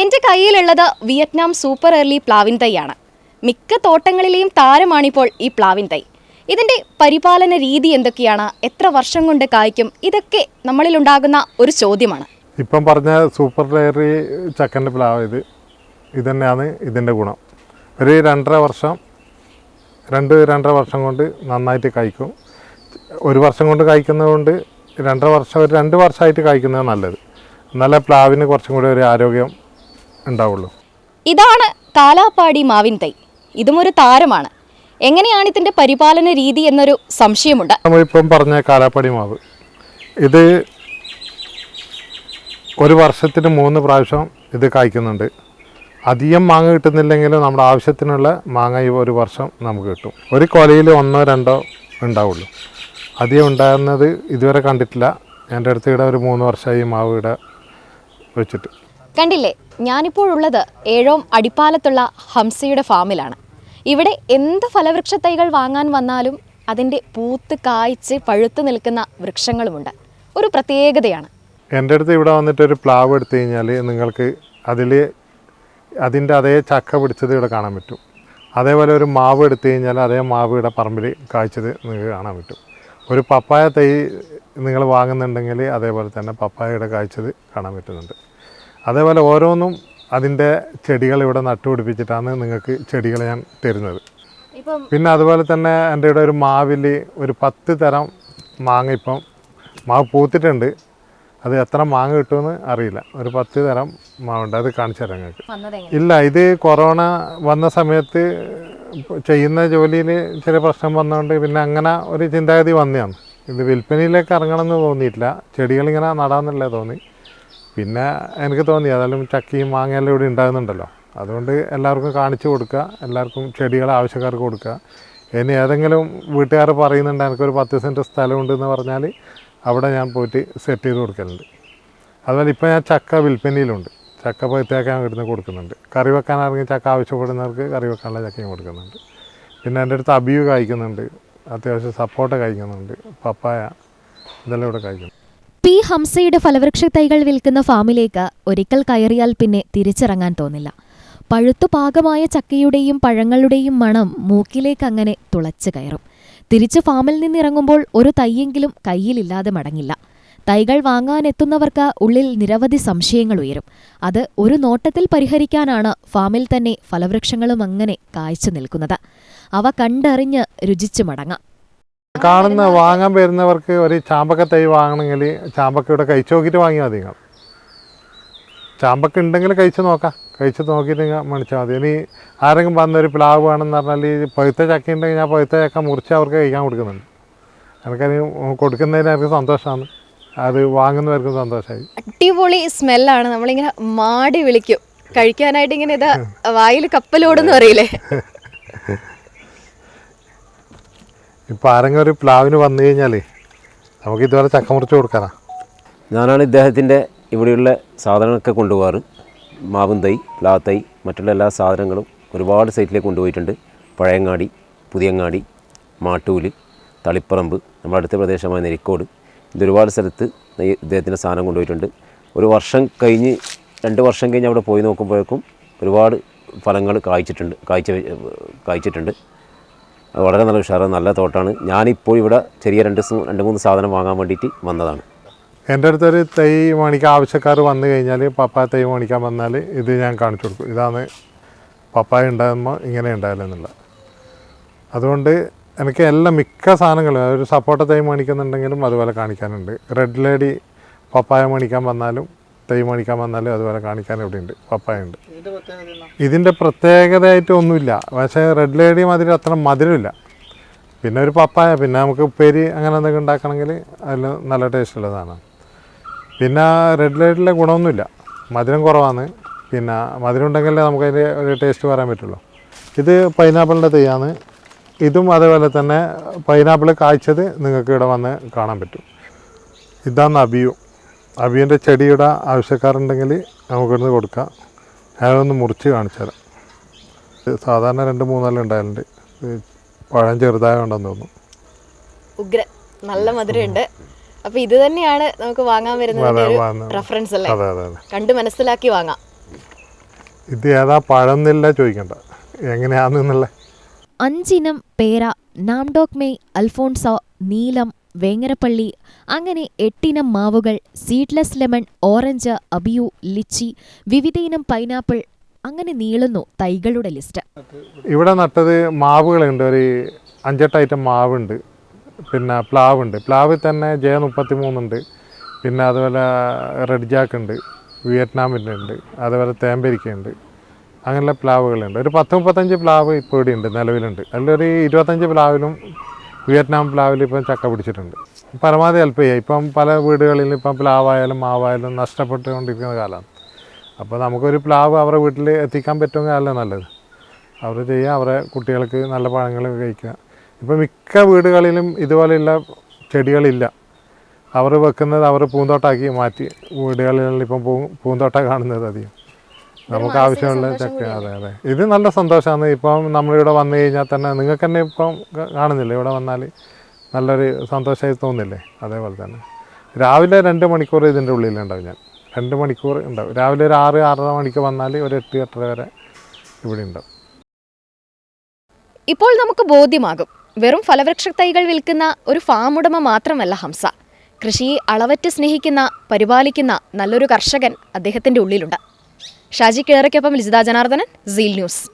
എന്റെ കയ്യിലുള്ളത് Vietnam super early പ്ലാവിൻ തൈയാണ്. മിക്ക തോട്ടങ്ങളിലെയും താരമാണിപ്പോൾ ഈ പ്ലാവിൻ തൈ. ഇതിന്റെ പരിപാലന രീതി എന്തൊക്കെയാണ്? എത്ര വർഷം കൊണ്ട് കായ്ക്കും? ഇതൊക്കെ നമ്മളിൽ ഉണ്ടാകുന്ന ഒരു ചോദ്യമാണ്. ഇപ്പം പറഞ്ഞ സൂപ്പർ ലെയറി ചക്കന്റെ പ്ലാവ് ഇത്. ഇതന്നെയാണ് തന്നെയാണ് ഇതിന്റെ ഗുണം. ഒരു രണ്ടര വർഷം രണ്ട് രണ്ടര വർഷം കൊണ്ട് നന്നായിട്ട് കായ്ക്കും. ഒരു വർഷം കൊണ്ട് കായ്ക്കുന്നതുകൊണ്ട് രണ്ടര വർഷം ഒരു രണ്ട് വർഷമായിട്ട് കായ്ക്കുന്നത് നല്ലത്. എന്നാലേ പ്ലാവിന് കുറച്ചും കൂടി ഒരു ആരോഗ്യം ഉണ്ടാവുള്ളൂ. ഇതാണ് കാലാപ്പാടി മാവിൻ തൈ. ഇതും ഒരു താരമാണ്. എങ്ങനെയാണ് ഇതിന്റെ പരിപാലന രീതി എന്നൊരു സംശയമുണ്ട്. നമ്മളിപ്പം പറഞ്ഞ കാലാപ്പാടി മാവ്. ഇത് ഒരു വർഷത്തിന് മൂന്ന് പ്രാവശ്യം ഇത് കായ്ക്കുന്നുണ്ട്. അധികം മാങ്ങ കിട്ടുന്നില്ലെങ്കിലും നമ്മുടെ ആവശ്യത്തിനുള്ള മാങ്ങ ഈ ഒരു വർഷം നമുക്ക് കിട്ടും. ഒരു കൊലയിൽ ഒന്നോ രണ്ടോ ഉണ്ടാവുള്ളൂ. അധികം ഉണ്ടാകുന്നത് ഇതുവരെ കണ്ടിട്ടില്ല. എന്റെ അടുത്ത് ഇവിടെ ഒരു മൂന്ന് വർഷമായി മാവ് ഇവിടെ വെച്ചിട്ട്. കണ്ടില്ലേ ഞാനിപ്പോൾ ഉള്ളത് ഏഴോം അടിപ്പാലത്തുള്ള ഹംസയുടെ ഫാമിലാണ്. ഇവിടെ എന്ത് ഫലവൃക്ഷ തൈകൾ വാങ്ങാൻ വന്നാലും അതിന്റെ പൂത്ത് കായ്ച്ച് പഴുത്ത് നിൽക്കുന്ന വൃക്ഷങ്ങളുമുണ്ട്. ഒരു പ്രത്യേകതയാണ്. എന്റെ അടുത്ത് ഇവിടെ വന്നിട്ട് ഒരു പ്ലാവ് എടുത്തു കഴിഞ്ഞാൽ നിങ്ങൾക്ക് അതിൽ അതിന്റെ അതേ ചക്ക പിടിച്ചത് ഇവിടെ കാണാൻ പറ്റും. അതേപോലെ ഒരു മാവ് എടുത്തു കഴിഞ്ഞാൽ അതേ മാവ് ഇവിടെ പറമ്പിൽ കായ്ച്ചത് നിങ്ങൾക്ക് കാണാൻ പറ്റും. ഒരു പപ്പായ തൈ നിങ്ങൾ വാങ്ങുന്നുണ്ടെങ്കിൽ അതേപോലെ തന്നെ പപ്പായയുടെ കായ്ച്ചത് കാണാൻ പറ്റുന്നുണ്ട്. അതേപോലെ ഓരോന്നും അതിന്റെ ചെടികൾ ഇവിടെ നട്ടുപിടിപ്പിച്ചിട്ടാണ് നിങ്ങൾക്ക് ചെടികൾ ഞാൻ തരുന്നത്. പിന്നെ അതുപോലെ തന്നെ എന്റെ ഇവിടെ ഒരു മാവിൽ ഒരു പത്ത് തരം മാങ്ങ ഇപ്പം മാവ് പൂത്തിട്ടുണ്ട്. അത് എത്ര മാങ്ങ കിട്ടുമെന്ന് അറിയില്ല. ഒരു പത്ത് തരം മാവുണ്ട്. അത് കാണിച്ചു തരാം ഞങ്ങൾക്ക് ഇല്ല ഇത് കൊറോണ വന്ന സമയത്ത് ചെയ്യുന്ന ജോലിയിൽ ചെറിയ പ്രശ്നം വന്നതുകൊണ്ട് പിന്നെ അങ്ങനെ ഒരു ചിന്താഗതി വന്നതാണ് ഇത് വിൽപ്പനയിലേക്ക് ഇറങ്ങണമെന്ന് തോന്നിയിട്ടില്ല. ചെടികളിങ്ങനെ നടാമെന്നല്ലേ തോന്നി. പിന്നെ എനിക്ക് തോന്നി അതെല്ലാം ചക്കയും മാങ്ങയെല്ലാം ഇവിടെ ഉണ്ടാകുന്നുണ്ടല്ലോ. അതുകൊണ്ട് എല്ലാവർക്കും കാണിച്ചു കൊടുക്കുക എല്ലാവർക്കും ചെടികൾ ആവശ്യക്കാർക്ക് കൊടുക്കുക. ഇനി ഏതെങ്കിലും വീട്ടുകാർ പറയുന്നുണ്ട് എനിക്കൊരു പത്ത് സെന്റ് സ്ഥലമുണ്ട് എന്ന് പറഞ്ഞാൽ അവിടെ ഞാൻ പോയിട്ട് സെറ്റ് ചെയ്ത് കൊടുക്കലുണ്ട്. അതുപോലെ ഇപ്പോൾ ഞാൻ ചക്ക വിൽപ്പനയിലുണ്ട്. ചക്ക പഴുത്തേക്ക് ഞാൻ ഇവിടുന്ന് കൊടുക്കുന്നുണ്ട്. കറി വെക്കാനാണെങ്കിൽ ചക്ക ആവശ്യപ്പെടുന്നവർക്ക് കറി വെക്കാനുള്ള ചക്കയും കൊടുക്കുന്നുണ്ട്. പിന്നെ എന്റെ അടുത്ത് അബിയു കായ്ക്കുന്നുണ്ട്. അത്യാവശ്യം സപ്പോട്ട കായ്ക്കുന്നുണ്ട്. പപ്പായ. ഇതെല്ലാം ഇവിടെ കായ്ക്കുന്നു. പി ഹംസയുടെ ഫലവൃക്ഷ തൈകൾ വിൽക്കുന്ന ഫാമിലേക്ക് ഒരിക്കൽ കയറിയാൽ പിന്നെ തിരിച്ചിറങ്ങാൻ തോന്നില്ല. പഴുത്തു പാകമായ ചക്കയുടെയും പഴങ്ങളുടെയും മണം മൂക്കിലേക്ക് അങ്ങനെ തുളച്ചു കയറും. തിരിച്ച് ഫാമിൽ നിന്നിറങ്ങുമ്പോൾ ഒരു തൈയെങ്കിലും കയ്യിലില്ലാതെ മടങ്ങില്ല. തൈകൾ വാങ്ങാനെത്തുന്നവർക്ക് ഉള്ളിൽ നിരവധി സംശയങ്ങൾ ഉയരും. അത് ഒരു നോട്ടത്തിൽ പരിഹരിക്കാനാണ് ഫാമിൽ തന്നെ ഫലവൃക്ഷങ്ങളും അങ്ങനെ കായ്ച്ചു നിൽക്കുന്നത്. അവ കണ്ടറിഞ്ഞ് രുചിച്ചു മടങ്ങാം. കാണുന്ന വാങ്ങാൻ വരുന്നവർക്ക് ഒരു ചാമ്പക്ക തൈ വാങ്ങണമെങ്കിൽ ചാമ്പക്ക ഇവിടെ കഴിച്ചു നോക്കിയിട്ട് വാങ്ങിയാൽ മതി നിങ്ങൾ. ചാമ്പക്ക ഉണ്ടെങ്കിൽ കഴിച്ചു നോക്കാം. കഴിച്ച് നോക്കിയിട്ട് മേടിച്ചാൽ മതി. ഇനി ആരെങ്കിലും വന്നൊരു പ്ലാവ് വേണമെന്ന് പറഞ്ഞാൽ ഈ പഴുത്ത ചക്ക ഉണ്ടെങ്കിൽ ഞാൻ പഴുത്ത ചക്ക മുറിച്ച് അവർക്ക് കഴിക്കാൻ കൊടുക്കുന്നുണ്ട്. എനിക്കതിന് കൊടുക്കുന്നതിന് അവർക്ക് സന്തോഷമാണ്. അത് വാങ്ങുന്നവർക്കും സന്തോഷമായി. അടിപൊളി സ്മെല്ലാണ്. നമ്മളിങ്ങനെ മാടി വിളിക്കും. കഴിക്കാനായിട്ട് ഇങ്ങനെ ഇതാ വായിൽ കപ്പലോടെന്ന് പറയില്ലേ ഇപ്പോൾ ആരെങ്കിലും ഒരു പ്ലാവിന് വന്നു കഴിഞ്ഞാൽ നമുക്ക് ഇതുവരെ ചക്ക മുറിച്ച് കൊടുക്കാനാ. ഞാനാണ് ഇദ്ദേഹത്തിന്റെ ഇവിടെയുള്ള സാധനങ്ങളൊക്കെ കൊണ്ടുപോകാറ്. മാവും തൈ പ്ലാവ് തൈ മറ്റുള്ള എല്ലാ സാധനങ്ങളും ഒരുപാട് സൈറ്റിലേക്ക് കൊണ്ടുപോയിട്ടുണ്ട്. പഴയങ്ങാടി പുതിയങ്ങാടി മാട്ടൂൽ തളിപ്പറമ്പ് നമ്മുടെ അടുത്ത പ്രദേശമായ നെരിക്കോട്. ഇത് ഒരുപാട് സ്ഥലത്ത് ഇദ്ദേഹത്തിന്റെ സാധനം കൊണ്ടുപോയിട്ടുണ്ട്. ഒരു വർഷം കഴിഞ്ഞ് രണ്ട് വർഷം കഴിഞ്ഞ് അവിടെ പോയി നോക്കുമ്പോഴേക്കും ഒരുപാട് ഫലങ്ങൾ കായ്ച്ചിട്ടുണ്ട് കായ്ച്ച കായ്ച്ചിട്ടുണ്ട്. വളരെ നല്ല ഉഷാറാണ് നല്ല തോട്ടാണ്. ഞാനിപ്പോൾ ഇവിടെ ചെറിയ രണ്ട് രണ്ട് മൂന്ന് സാധനം വാങ്ങാൻ വേണ്ടിയിട്ട് വന്നതാണ്. എന്റെ അടുത്തൊരു തൈ മേടിക്കാൻ ആവശ്യക്കാർ വന്നു കഴിഞ്ഞാൽ പപ്പായ തൈ മേടിക്കാൻ വന്നാൽ ഇത് ഞാൻ കാണിച്ചു കൊടുക്കും. ഇതാണ് പപ്പായ ഉണ്ടാകുമ്പോൾ ഇങ്ങനെ ഉണ്ടായാലെന്നുള്ള അതുകൊണ്ട് എനിക്ക് എല്ലാ മിക്ക സാധനങ്ങളും ഒരു സപ്പോർട്ട തൈ മേടിക്കുന്നുണ്ടെങ്കിലും അതുപോലെ കാണിക്കാനുണ്ട്. റെഡ് ലേഡി പപ്പായ മേടിക്കാൻ വന്നാലും തൈ മേടിക്കാൻ വന്നാലും അതുപോലെ കാണിക്കാൻ ഇവിടെ ഉണ്ട്. പപ്പായുണ്ട്. ഇതിന്റെ പ്രത്യേകതയായിട്ട് ഒന്നുമില്ല. പക്ഷേ റെഡ് ലേഡി മാതിരി അത്ര മധുരമില്ല. പിന്നെ ഒരു പപ്പായ പിന്നെ നമുക്ക് ഉപ്പേരി അങ്ങനെ എന്തൊക്കെ ഉണ്ടാക്കണമെങ്കിൽ അതിൽ നല്ല ടേസ്റ്റ് ഉള്ളതാണ്. പിന്നെ റെഡ് ലൈറ്റിലെ ഗുണമൊന്നുമില്ല. മധുരം കുറവാണ്. പിന്നെ മധുരം ഉണ്ടെങ്കിലേ നമുക്ക് അതിന്റെ ഒരു ടേസ്റ്റ് പറയാൻ പറ്റുള്ളൂ. ഇത് പൈനാപ്പിളിന്റെ തെയ്യാണ് ഇതും അതേപോലെ തന്നെ പൈനാപ്പിൾ കായ്ച്ചത് നിങ്ങൾക്ക് ഇവിടെ വന്ന് കാണാൻ പറ്റും. ഇതാണ് അബിയു. അബിയന്റെ ചെടിയുടെ ആവശ്യക്കാരുണ്ടെങ്കിൽ നമുക്കിവിടുന്ന് കൊടുക്കാം. ഞാനൊന്ന് മുറിച്ച് കാണിച്ചു തരാം. സാധാരണ രണ്ട് മൂന്നെല്ലാം ഉണ്ടായാലുണ്ട്. പഴം ചെറുതായ ഉണ്ടെന്ന് തോന്നുന്നു. ഉഗ്ര നല്ല മധുരമുണ്ട്. അപ്പൊ ഇത് തന്നെയാണ് നമുക്ക് വാങ്ങാൻ വരുന്നത്. റെഫറൻസ് അല്ലേ? അതെ അതെ അതെ. കണ്ട് മനസ്സിലാക്കി വാങ്ങാം. ഇത് ഏതാ പഴം എന്നില്ല ചോദിക്കണ്ട. എങ്ങനെയാണെന്നുള്ള അഞ്ചിനം പേര നാംഡോക്മേ അൽഫോൺസ നീലം വേങ്ങരപ്പള്ളി. അങ്ങനെ എട്ടിനം മാവുകൾ seedless lemon orange abiu litchi വിവിധയിനം പൈനാപ്പിൾ അങ്ങനെ നീളുന്നു തൈകളുടെ ലിസ്റ്റ്. ഇവിടെ നട്ടത് മാവുകളുണ്ട്. ഒരു അഞ്ചെട്ട് ഐറ്റം മാവുണ്ട്. പിന്നെ പ്ലാവുണ്ട്. പ്ലാവിൽ തന്നെ ജെ മുപ്പത്തി മൂന്നുണ്ട് പിന്നെ അതുപോലെ റെഡ് ജാക്ക് ഉണ്ട് വിയറ്റ്നാമിന്റെ ഉണ്ട് അതുപോലെ തേമ്പരിക്കയുണ്ട്. അങ്ങനെയുള്ള പ്ലാവുകളുണ്ട്. ഒരു പത്ത് മുപ്പത്തഞ്ച് പ്ലാവ് ഇപ്പോൾ ഇവിടെ ഉണ്ട് നിലവിലുണ്ട്. അതിലൊരു ഇരുപത്തഞ്ച് പ്ലാവിലും വിയറ്റ്നാം പ്ലാവിൽ ഇപ്പം ചക്ക പിടിച്ചിട്ടുണ്ട്. പരമാവധി ഹെൽപ്പ് ചെയ്യുക ഇപ്പം പല വീടുകളിൽ ഇപ്പം പ്ലാവായാലും മാവായാലും നഷ്ടപ്പെട്ടുകൊണ്ടിരിക്കുന്ന കാലമാണ്. അപ്പോൾ നമുക്കൊരു പ്ലാവ് അവരുടെ വീട്ടിൽ എത്തിക്കാൻ പറ്റുമെങ്കിൽ അല്ല നല്ലത്. അവർ ചെയ്യുക അവരെ കുട്ടികൾക്ക് നല്ല പഴങ്ങൾ കഴിക്കുക. ഇപ്പം മിക്ക വീടുകളിലും ഇതുപോലെയുള്ള ചെടികളില്ല. അവർ വെക്കുന്നത് അവർ പൂന്തോട്ടാക്കി മാറ്റി. വീടുകളിൽ ഇപ്പം പൂ പൂന്തോട്ടം കാണുന്നത് അധികം. നമുക്ക് ആവശ്യമുള്ള ചക്ക. അതെ അതെ. ഇത് നല്ല സന്തോഷമാണ്. ഇപ്പം നമ്മളിവിടെ വന്നു കഴിഞ്ഞാൽ തന്നെ നിങ്ങൾക്ക് തന്നെ ഇപ്പം കാണുന്നില്ലേ? ഇവിടെ വന്നാൽ നല്ലൊരു സന്തോഷമായി തോന്നില്ലേ? അതേപോലെ തന്നെ. രാവിലെ രണ്ട് മണിക്കൂർ ഇതിന്റെ ഉള്ളിലുണ്ടാവും ഞാൻ. രണ്ട് മണിക്കൂർ ഉണ്ടാവും. രാവിലെ ഒരു ആറ് ആറര മണിക്ക് വന്നാൽ ഒരു എട്ട് എട്ടര വരെ ഇവിടെ ഉണ്ടാവും. ഇപ്പോൾ നമുക്ക് ബോധ്യമാകും. വെറും ഫലവൃക്ഷ തൈകൾ വിൽക്കുന്ന ഒരു ഫാം ഉടമ മാത്രമല്ല ഹംസ. കൃഷിയെ അളവറ്റ് സ്നേഹിക്കുന്ന പരിപാലിക്കുന്ന നല്ലൊരു കർഷകൻ അദ്ദേഹത്തിന്റെ ഉള്ളിലുണ്ട്. ഷാജി കിഴറയ്ക്കൊപ്പം ലിജിത ജനാർദ്ദനൻ സീൽ ന്യൂസ്.